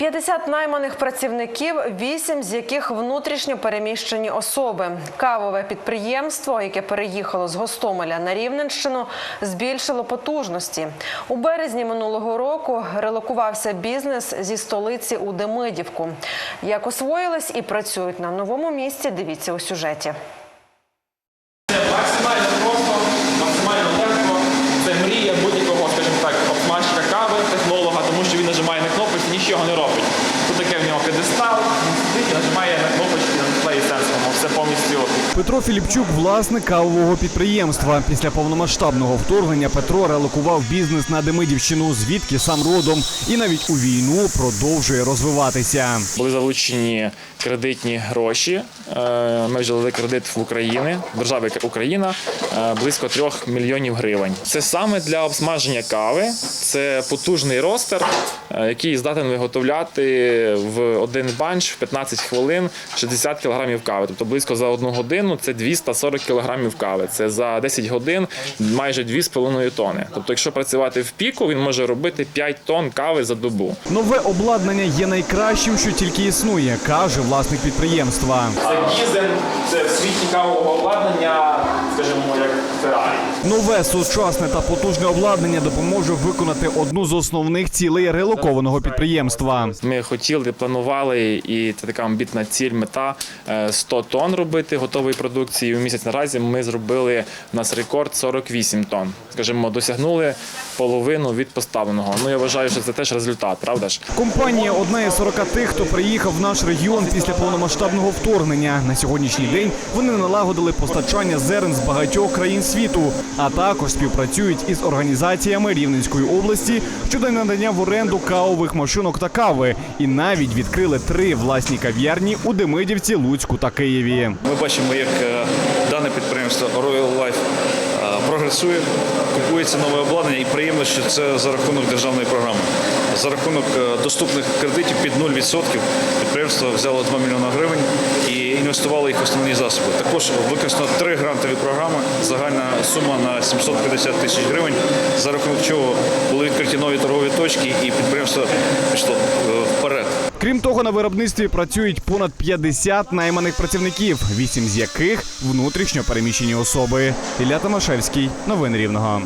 50 найманих працівників, 8 з яких внутрішньо переміщені особи. Кавове підприємство, яке переїхало з Гостомеля на Рівненщину, збільшило потужності. У березні минулого року релокувався бізнес зі столиці у Демидівку. Як освоїлись і працюють на новому місці, дивіться у сюжеті. Нічого не робить. Тут таке в нього педестал, Петро Філіпчук, власник кавового підприємства. Після повномасштабного вторгнення Петро релокував бізнес на Демидівщину, звідки сам родом, і навіть у війну продовжує розвиватися. були залучені кредитні гроші. Е, Ми взяли кредит в Україні, держави Україна, е, близько 3 мільйонів гривень. Це саме для обсмаження кави. Це потужний ростер, е, який здатен виготовляти в один банч в 15 хвилин 60 кілограмів кави. Тобто близько за одну годину це 240 кілограмів кави. Це за 10 годин майже 2,5 тони. Тобто, якщо працювати в піку, він може робити 5 тонн кави за добу. Нове обладнання є найкращим, що тільки існує, каже власник підприємства. Це дізель, це в світі кавового обладнання, скажімо, як Феррарі. Нове сучасне та потужне обладнання допоможе виконати одну з основних цілей релокованого підприємства. Ми хотіли, планували, і це така амбітна ціль, мета е, 100 тонн робити готової продукції. У місяць наразі ми зробили у нас рекорд 48 тонн. Скажімо, досягнули половину від поставленого. Ну я вважаю, що це теж результат, правда ж? Компанія одна із 40 тих, хто приїхав в наш регіон після повномасштабного вторгнення. На сьогоднішній день вони налагодили постачання зерен з багатьох країн світу, а також співпрацюють із організаціями Рівненської області щодо надання в оренду кавових машинок та кави. І навіть відкрили три власні кав'ярні у Демидівці, Луцьку та Києві. Ми бачимо, як е, дане підприємство Royal Life прогресує, купується нове обладнання, і приємно, що це за рахунок державної програми. За рахунок е, доступних кредитів під 0% підприємство взяло 2 мільйони гривень і інвестувало їх в основні засоби. Також використано три грантові програми. Загальна сума на 750 тисяч гривень, за рахунок чого були відкриті нові торгові точки, і підприємство пішло е, вперед. Крім того, на виробництві працюють понад 50 найманих працівників, вісім з яких внутрішньо переміщені особи. Ілля Томашевський, новини Рівного.